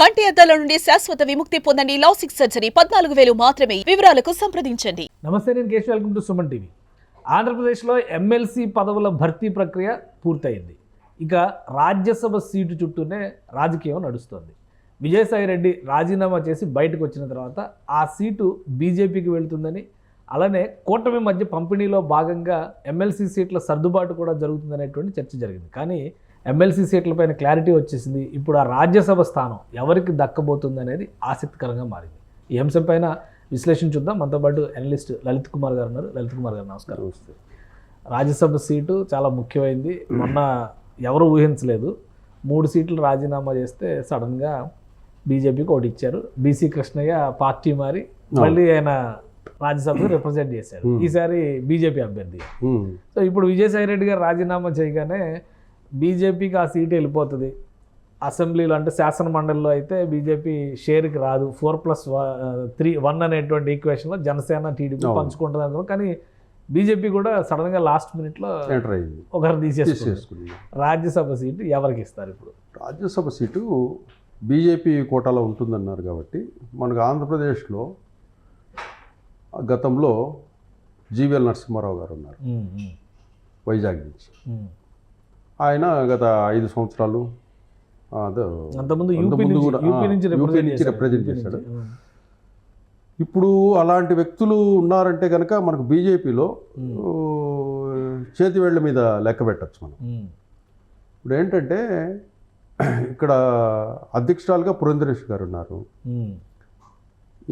కంటి అద్దాల నుండి శాశ్వత విముక్తి పొందండి లాసిక్ సర్జరీ. పద్నాలుగు వేలు మాత్రమే. వివరాలకు సంప్రదించండి. నమస్తే నేను Keshav. Welcome to Suman TV. ఆంధ్రప్రదేశ్లో ఎమ్మెల్సీ పదవుల భర్తీ ప్రక్రియ పూర్తయింది. ఇక రాజ్యసభ సీటు చుట్టూనే రాజకీయం నడుస్తోంది. విజయసాయి రెడ్డి రాజీనామా చేసి బయటకు వచ్చిన తర్వాత ఆ సీటు బీజేపీకి వెళ్తుందని అలానే కూటమి మధ్య పంపిణీలో భాగంగా ఎమ్మెల్సీ సీట్ల సర్దుబాటు కూడా జరుగుతుందనేటువంటి చర్చ జరిగింది. కానీ ఎమ్మెల్సీ సీట్లపైన క్లారిటీ వచ్చేసింది. ఇప్పుడు ఆ రాజ్యసభ స్థానం ఎవరికి దక్కబోతుంది అనేది ఆసక్తికరంగా మారింది. ఈ అంశంపైన విశ్లేషణ చూద్దాం. మనతో పాటు అనలిస్ట్ లలిత్ కుమార్ గారు ఉన్నారు. లలిత్ కుమార్ గారు నమస్కారం. రాజ్యసభ సీటు చాలా ముఖ్యమైనది మొన్న ఎవరు ఊహించలేదు. మూడు సీట్లు రాజీనామా చేస్తే సడన్గా బీజేపీకి ఒకటి ఇచ్చారు. బీసీ కృష్ణయ్య పార్టీ మారి మళ్ళీ ఆయన రాజ్యసభకు రిప్రజెంట్ చేశారు. ఈసారి బీజేపీ అభ్యర్థి. సో ఇప్పుడు విజయసాయి రెడ్డి గారు రాజీనామా చేయగానే బీజేపీకి ఆ సీట్ వెళ్ళిపోతుంది. అసెంబ్లీలో అంటే శాసన మండలిలో అయితే బీజేపీ షేర్కి రాదు. ఫోర్ ప్లస్ త్రీ వన్ అనేటువంటి ఈక్వేషన్లో జనసేన టీడీపీ. పంచుకుంటుంది అనుకున్నాం కానీ బీజేపీ కూడా సడన్గా లాస్ట్ మినిట్లో ఒకరు తీసేసుకుంది. రాజ్యసభ సీటు ఎవరికి ఇస్తారు ఇప్పుడు? రాజ్యసభ సీటు బీజేపీ కోటాలో ఉంటుందన్నారు కాబట్టి మనకు ఆంధ్రప్రదేశ్లో గతంలో జీవీఎల్ నరసింహారావు గారు ఉన్నారు. వైజాగ్ నుంచి. ఆయన గత ఐదు సంవత్సరాలు నుంచి రిప్రజెంట్ చేశాడు. ఇప్పుడు అలాంటి వ్యక్తులు ఉన్నారంటే కనుక మనకు బీజేపీలో చేతి వేళ్ళ మీద లెక్క పెట్టచ్చు మనం. ఇప్పుడు ఏంటంటే ఇక్కడ అధ్యక్షురాలుగా పురంధరేష్ గారు ఉన్నారు.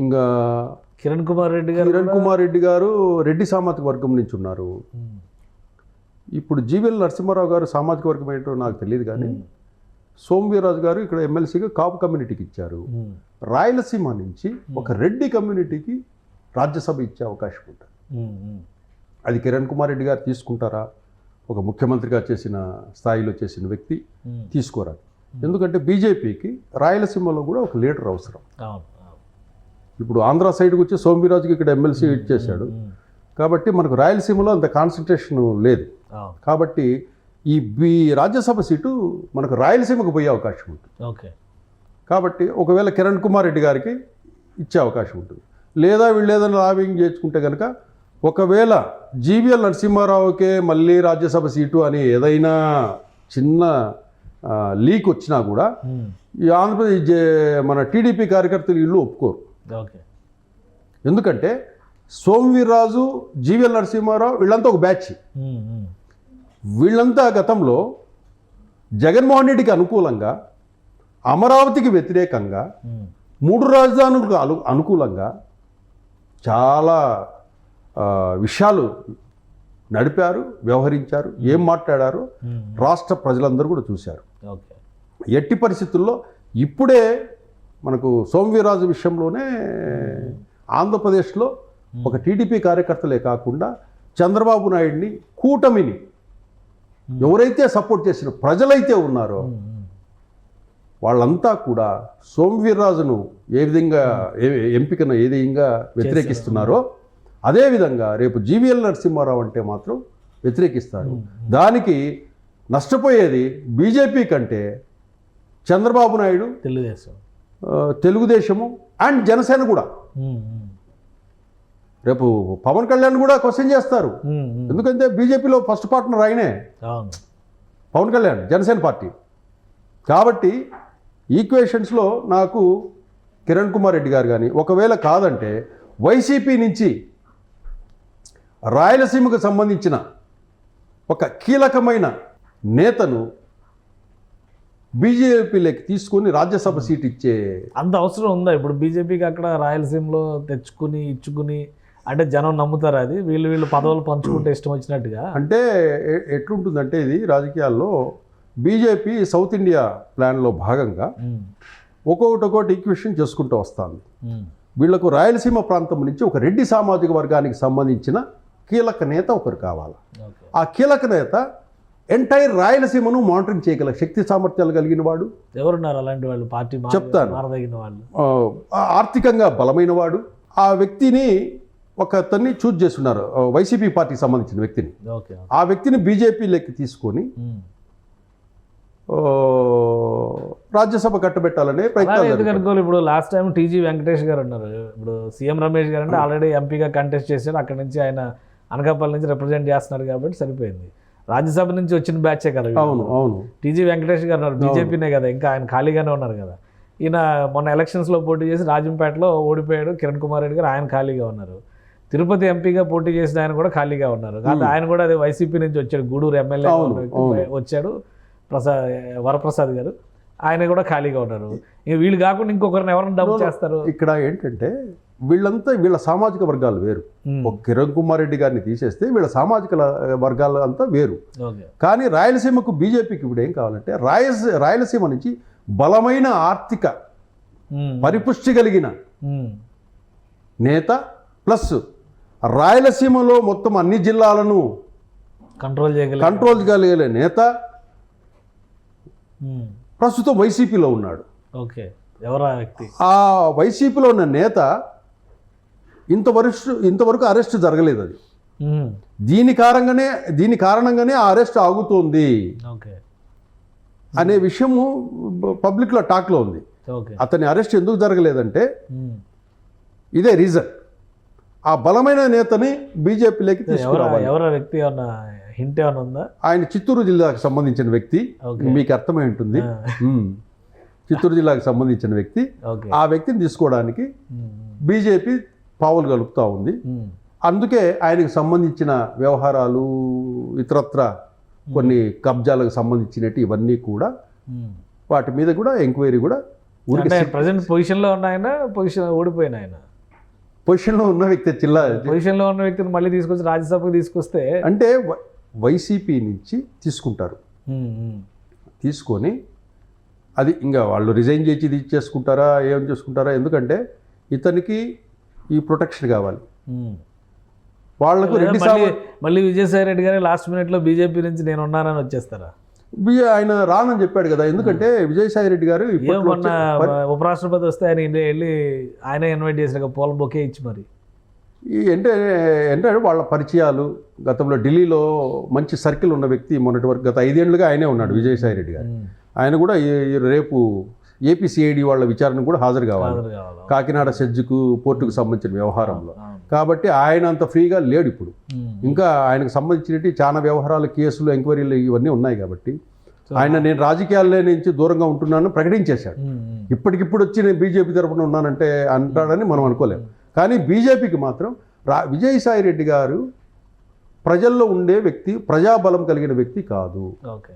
ఇంకా కిరణ్ కుమార్ రెడ్డి గారు కిరణ్ కుమార్ రెడ్డి గారు రెడ్డి సామాజిక వర్గం నుంచి ఉన్నారు. ఇప్పుడు జీవీఎల్ నరసింహారావు గారు సామాజిక వర్గం ఏంటో నాకు తెలియదు కానీ సోమవీరాజు గారు ఇక్కడ ఎమ్మెల్సీగా కాపు కమ్యూనిటీకి ఇచ్చారు. రాయలసీమ నుంచి ఒక రెడ్డి కమ్యూనిటీకి రాజ్యసభ ఇచ్చే అవకాశం ఉంటుంది. అది కిరణ్ కుమార్ రెడ్డి గారు తీసుకుంటారా ఒక ముఖ్యమంత్రిగా చేసిన స్థాయిలో చేసిన వ్యక్తి ఉమ్. తీసుకోరాదు ఎందుకంటే బీజేపీకి రాయలసీమలో కూడా ఒక లీడర్ అవసరం. ఇప్పుడు ఆంధ్ర సైడ్కి వచ్చి సోమవీరాజుకి ఇక్కడ ఎమ్మెల్సీ ఇచ్చేశాడు. కాబట్టి మనకు రాయలసీమలో అంత కాన్సన్ట్రేషన్ లేదు. కాబట్టి ఈ బి రాజ్యసభ సీటు మనకు రాయలసీమకు పోయే అవకాశం ఉంటుంది. ఓకే. కాబట్టి ఒకవేళ కిరణ్ కుమార్ రెడ్డి గారికి ఇచ్చే అవకాశం ఉంటుంది. లేదా వీళ్ళు ఏదైనా లాబింగ్ చేసుకుంటే కనుక ఒకవేళ జీవీఎల్ నరసింహారావుకే మళ్ళీ రాజ్యసభ సీటు అని ఏదైనా చిన్న లీక్ వచ్చినా కూడా. ఈ ఆంధ్రప్రదేశ్ మన టీడీపీ కార్యకర్తలు ఇల్లు ఒప్పుకోరు. ఓకే. ఎందుకంటే సోమవీర్రాజు జీవీఎల్ నరసింహారావు వీళ్ళంతా ఒక బ్యాచ్. వీళ్ళంతా గతంలో జగన్మోహన్ రెడ్డికి అనుకూలంగా అమరావతికి వ్యతిరేకంగా. మూడు రాజధానులకు అను అనుకూలంగా చాలా విషయాలు నడిపారు వ్యవహరించారు ఏం మాట్లాడారో. రాష్ట్ర ప్రజలందరూ కూడా చూశారు ఎట్టి పరిస్థితుల్లో ఇప్పుడే మనకు సోమవీరాజు విషయంలోనే ఆంధ్రప్రదేశ్లో ఒక టీడీపీ కార్యకర్తలే కాకుండా చంద్రబాబు నాయుడిని కూటమిని ఎవరైతే సపోర్ట్ చేసిన ప్రజలైతే ఉన్నారో. వాళ్ళంతా కూడా సోమవీర్రాజును ఏ విధంగా ఎంపికను ఏ విధంగా వ్యతిరేకిస్తున్నారో అదేవిధంగా రేపు జీవీఎల్ నరసింహారావు అంటే మాత్రం వ్యతిరేకిస్తారు దానికి నష్టపోయేది బీజేపీ కంటే చంద్రబాబు నాయుడు తెలుగుదేశం తెలుగుదేశము అండ్ జనసేన కూడా. రేపు పవన్ కళ్యాణ్ కూడా క్వశ్చన్ చేస్తారు. ఎందుకంటే బీజేపీలో ఫస్ట్ పార్ట్నర్ ఆయనే. పవన్ కళ్యాణ్ జనసేన పార్టీ. కాబట్టి ఈక్వేషన్స్లో నాకు కిరణ్ కుమార్ రెడ్డి గారు కానీ ఒకవేళ కాదంటే వైసీపీ నుంచి రాయలసీమకు సంబంధించిన ఒక కీలకమైన నేతను బీజేపీలోకి తీసుకొని రాజ్యసభ సీట్ ఇచ్చే అంత అవసరం ఉందా? ఇప్పుడు బీజేపీకి అక్కడ రాయలసీమలో తెచ్చుకుని ఇచ్చుకుని అంటే జనం నమ్ముతారు అది. వీళ్ళు వీళ్ళు పదవులు పంచుకుంటే ఇష్టం వచ్చినట్టుగా. అంటే ఎట్లుంటుందంటే ఇది రాజకీయాల్లో బీజేపీ సౌత్ ఇండియా ప్లాన్లో భాగంగా. ఒక్కొక్కటి ఒక్కొక్కటి ఈక్వేషన్ చేసుకుంటూ వస్తుంది. వీళ్ళకు రాయలసీమ ప్రాంతం నుంచి ఒక రెడ్డి సామాజిక వర్గానికి సంబంధించిన కీలక నేత ఒకరు కావాలి. ఆ కీలక నేత ఎంటైర్ రాయలసీమను మానిటరింగ్ చేయగల శక్తి సామర్థ్యాలు కలిగిన వాడు. ఎవరున్నారు అలాంటి వాళ్ళు? పార్టీ చెప్తాను. వాళ్ళు. ఆర్థికంగా బలమైన వాడు. ఆ వ్యక్తిని ఒక అతన్ని చూజ్ చేస్తున్నారు వైసీపీ పార్టీకి సంబంధించిన వ్యక్తిని. ఓకే. ఆ వ్యక్తిని బీజేపీలోకి తీసుకొని రాజ్యసభ కట్టబెట్టాలనే. అనుకోవాలి? ఇప్పుడు లాస్ట్ టైం టీజీ వెంకటేష్ గారు ఉన్నారు. ఇప్పుడు సీఎం రమేష్ గారు అంటే ఆల్రెడీ ఎంపీగా కంటెస్ట్ చేశారు. అక్కడ నుంచి ఆయన అనకాపల్లి నుంచి రిప్రజెంట్ చేస్తున్నారు కాబట్టి సరిపోయింది. రాజ్యసభ నుంచి వచ్చిన బ్యాచే కదా. అవును అవును. టీజీ వెంకటేష్ గారు ఉన్నారు. బీజేపీనే కదా. ఇంకా ఆయన ఖాళీగానే ఉన్నారు కదా. ఈయన మొన్న ఎలక్షన్స్లో పోటీ చేసి రాజంపేటలో ఓడిపోయాడు. కిరణ్ కుమార్ రెడ్డి గారు ఆయన ఖాళీగా ఉన్నారు. తిరుపతి ఎంపీగా పోటీ చేసిన ఆయన కూడా ఖాళీగా ఉన్నారు. కాదు ఆయన కూడా అదే వైసీపీ నుంచి వచ్చాడు. గూడూరు ఎమ్మెల్యే. వచ్చాడు. ప్రసాద్ వరప్రసాద్ గారు. ఆయన కూడా ఖాళీగా ఉన్నారు. ఇక వీళ్ళు కాకుండా ఇంకొకరిని ఎవరైనా డబ్బు చేస్తారు? ఇక్కడ ఏంటంటే వీళ్ళంతా వీళ్ళ సామాజిక వర్గాలు వేరు. ఒక కిరణ్ కుమార్ రెడ్డి గారిని తీసేస్తే వీళ్ళ సామాజిక వర్గాలు అంతా వేరు. కానీ రాయలసీమకు బీజేపీకి ఇప్పుడు ఏం కావాలంటే రాయలసీ రాయలసీమ నుంచి బలమైన ఆర్థిక పరిపుష్టి కలిగిన నేత ప్లస్ రాయలసీమలో మొత్తం అన్ని జిల్లాలను కంట్రోల్ చేయగలిగి కంట్రోల్ చేయగలిగే నేత ఉమ్, ప్రస్తుతం వైసీపీలో ఉన్నాడు. ఓకే ఎవరా వ్యక్తి? ఆ వైసీపీలో ఉన్న నేత ఇంతవరకు ఇంతవరకు అరెస్ట్ జరగలేదు అది. ఉమ్, దీని కారణంగానే దీని కారణంగానే ఆ అరెస్ట్ ఆగుతోంది. అనే విషయము పబ్లిక్లో టాక్లో ఉంది. అతని అరెస్ట్ ఎందుకు జరగలేదంటే ఉమ్. ఇదే రీజన్. ఆ బలమైన నేతని బీజేపీలోకి తీసుకురావాలి. ఎవరా వ్యక్తి ఏమన్నా హింట్ ఏమన్నా ఉందా? ఆయన చిత్తూరు జిల్లాకు సంబంధించిన వ్యక్తి. మీకు అర్థమై ఉంటుంది. చిత్తూరు జిల్లాకు సంబంధించిన వ్యక్తి. ఆ వ్యక్తిని తీసుకోవడానికి బీజేపీ పావులు కలుపుతూ ఉంది. అందుకే ఆయనకు సంబంధించిన వ్యవహారాలు ఇతరత్ర కొన్ని కబ్జాలకు సంబంధించినట్టు ఇవన్నీ కూడా. వాటి మీద కూడా ఎంక్వైరీ కూడా ప్రజెంట్ పొజిషన్లో ఉన్న ఆయన పొజిషన్ ఓడిపోయిన ఆయన. పొజిషన్లో ఉన్న వ్యక్తి జిల్లా పొజిషన్లో ఉన్న వ్యక్తిని మళ్ళీ తీసుకొచ్చి రాజ్యసభకు తీసుకొస్తే అంటే వైసీపీ నుంచి తీసుకుంటారు. తీసుకొని అది ఇంకా వాళ్ళు రిజైన్ చేసి ఇది చేసుకుంటారా ఏం చేసుకుంటారా? ఎందుకంటే ఇతనికి ఈ ప్రొటెక్షన్ కావాలి. వాళ్ళకు లేదా రెడ్డి మళ్ళీ విజయసాయి రెడ్డి గారు లాస్ట్ మినిట్లో బీజేపీ నుంచి నేను ఉన్నానని వచ్చేస్తారా? ఆయన రానని చెప్పాడు కదా. ఎందుకంటే విజయసాయి రెడ్డి గారు మొన్న ఉపరాష్ట్రపతి వస్తే ఆయన వెళ్ళి ఆయన ఇన్వైట్ చేసిన పూల బొకే ఇచ్చి మరి. ఈ అంటే అంటే వాళ్ళ పరిచయాలు గతంలో ఢిల్లీలో మంచి సర్కిల్ ఉన్న వ్యక్తి మొన్నటి వరకు గత ఐదేళ్ళుగా ఆయనే ఉన్నాడు విజయసాయి రెడ్డి గారు. ఉమ్, ఆయన కూడా రేపు ఏపీసీఐడి వాళ్ళ విచారణకు కూడా హాజరు కావాలి? కాకినాడ సెజ్జుకు పోర్టుకు సంబంధించిన వ్యవహారంలో. కాబట్టి ఆయన అంత ఫ్రీగా లేడు ఇప్పుడు. ఇంకా ఆయనకు సంబంధించినట్టు చాలా వ్యవహారాలు కేసులు ఎంక్వైరీలు ఇవన్నీ ఉన్నాయి కాబట్టి ఆయన నేను రాజకీయాల నుంచి దూరంగా ఉంటున్నాను ప్రకటించేశాడు. ఇప్పటికిప్పుడు వచ్చి నేను బీజేపీ తరపున ఉన్నానంటే అంటాడని మనం అనుకోలేం. కానీ బీజేపీకి మాత్రం రా విజయసాయి రెడ్డి గారు ప్రజల్లో ఉండే వ్యక్తి ప్రజాబలం కలిగిన వ్యక్తి కాదు. ఓకే.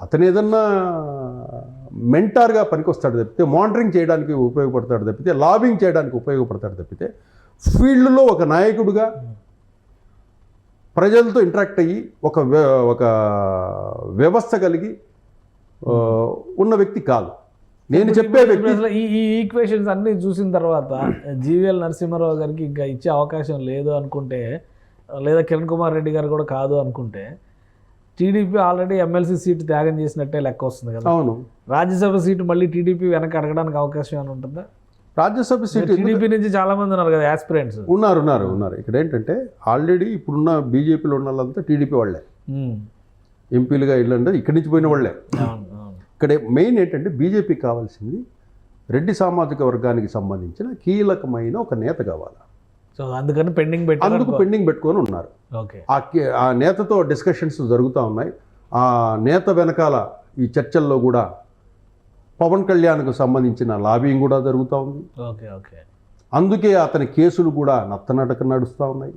అతను ఏదన్నా మెంటార్గా పనికొస్తాడు తప్పితే మానిటరింగ్ చేయడానికి ఉపయోగపడతాడు తప్పితే లాబింగ్ చేయడానికి ఉపయోగపడతాడు తప్పితే ఫీల్డ్లో ఒక నాయకుడిగా ప్రజలతో ఇంటరాక్ట్ అయ్యి ఒక ఒక వ్యవస్థ కలిగి ఉన్న వ్యక్తి కాదు. నేను చెప్పే వ్యక్తి ఈ ఈ ఈక్వేషన్స్ అన్ని చూసిన తర్వాత జీవీఎల్ నరసింహారావు గారికి ఇంకా ఇచ్చే అవకాశం లేదు అనుకుంటే లేదా కిరణ్ కుమార్ రెడ్డి గారు కూడా కాదు అనుకుంటే టీడీపీ ఆల్రెడీ ఎమ్మెల్సీ సీటు త్యాగం చేసినట్టే లెక్క వస్తుంది కదా. అవును. రాజ్యసభ సీటు మళ్ళీ టీడీపీ వెనక అడగడానికి అవకాశం ఏమైనా ఉంటుందా? రాజ్యసభ సీట్ టీడీపీ నుంచి చాలా మంది ఉన్నారు కదా యాస్పిరెంట్స్ ఉన్నారు ఉన్నారు ఉన్నారు. ఇక్కడ ఏంటంటే ఆల్రెడీ ఇప్పుడున్న బీజేపీలో ఉన్న వాళ్ళంతా టీడీపీ వాళ్ళే. ఎంపీలుగా ఇల్లంటే ఇక్కడి నుంచి పోయిన వాళ్ళే. ఇక్కడ మెయిన్ ఏంటంటే బీజేపీకి కావాల్సింది రెడ్డి సామాజిక వర్గానికి సంబంధించిన కీలకమైన ఒక నేత కావాలి. సో అందుకని పెండింగ్ పెట్టారు అందుకు పెండింగ్ పెట్టుకొని ఉన్నారు. ఆ నేతతో డిస్కషన్స్ జరుగుతూ ఉన్నాయి. ఆ నేత వెనకాల ఈ చర్చల్లో కూడా పవన్ కళ్యాణ్కు సంబంధించిన లాబింగ్ కూడా జరుగుతూ ఉంది. Okay okay. అందుకే అతని కేసులు కూడా నత్తనడక నడుస్తూ ఉన్నాయి.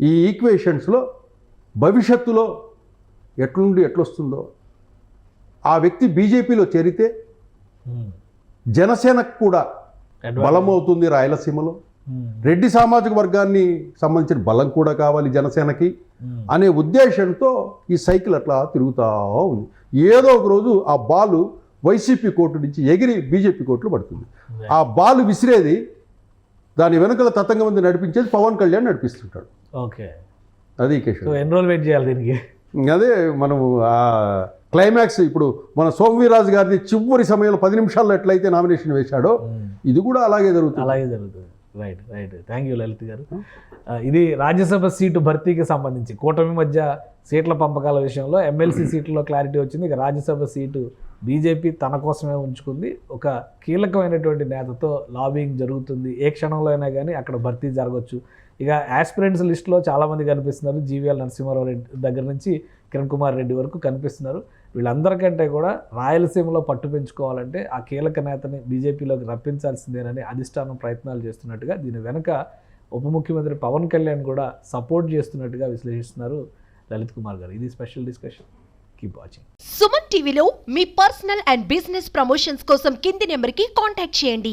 ఈ ఈక్వేషన్స్లో భవిష్యత్తులో ఎట్లుండి ఎట్లొస్తుందో ఆ వ్యక్తి బీజేపీలో చేరితే జనసేనకు కూడా బలమవుతుంది రాయలసీమలో. రెడ్డి సామాజిక వర్గాన్ని సంబంధించిన బలం కూడా కావాలి జనసేనకి అనే ఉద్దేశంతో ఈ సైకిల్ అట్లా తిరుగుతూ ఉంది. ఏదో ఒక రోజు ఆ బాలు వైసీపీ కోర్టు నుంచి ఎగిరి బీజేపీ కోర్టులో పడుతుంది. ఆ బాల్ విసిరేది దాని వెనకల తతంగం మంది నడిపించేది పవన్ కళ్యాణ్ నడిపిస్తుంటాడు. ఓకే. అది వెయిట్ చేయాలి దీనికి. అదే మనము ఆ క్లైమాక్స్ ఇప్పుడు మన సోమవీరాజు గారిని చివరి సమయంలో పది నిమిషాల్లో ఎట్లయితే నామినేషన్ వేశాడో ఇది కూడా అలాగే జరుగుతుంది. అలాగే జరుగుతుంది. Right right thank you Lalit garu. ఇది రాజ్యసభ సీటు భర్తీకి సంబంధించి కూటమి మధ్య సీట్ల పంపకాల విషయంలో ఎమ్మెల్సీ సీట్లలో క్లారిటీ వచ్చింది. ఇక రాజ్యసభ సీటు బీజేపీ తన కోసమే ఉంచుకుంది. ఒక కీలకమైనటువంటి నేతతో లాబింగ్ జరుగుతుంది. ఏ క్షణంలో అయినా కానీ అక్కడ భర్తీ జరగవచ్చు ఇక ఆస్పిరెంట్స్ లిస్టులో చాలామంది కనిపిస్తున్నారు. జీవీఎల్ నరసింహారావు రెడ్డి దగ్గర నుంచి కిరణ్ కుమార్ రెడ్డి వరకు కనిపిస్తున్నారు. వీళ్ళందరికంటే కూడా రాయలసీమలో పట్టు పెంచుకోవాలంటే ఆ కీలక నేతని బీజేపీలోకి రప్పించాల్సిందేనని అధిష్టానం ప్రయత్నాలు చేస్తున్నట్టుగా దీని వెనుక ఉప ముఖ్యమంత్రి పవన్ కళ్యాణ్ కూడా సపోర్ట్ చేస్తున్నట్టుగా విశ్లేషిస్తున్నారు లలిత్ కుమార్ గారు. ఇది special discussion. Keep watching Suman టీవీలో మీ పర్సనల్ అండ్ బిజినెస్ ప్రమోషన్స్ కోసం కింది నెంబర్కి కాంటాక్ట్ చేయండి.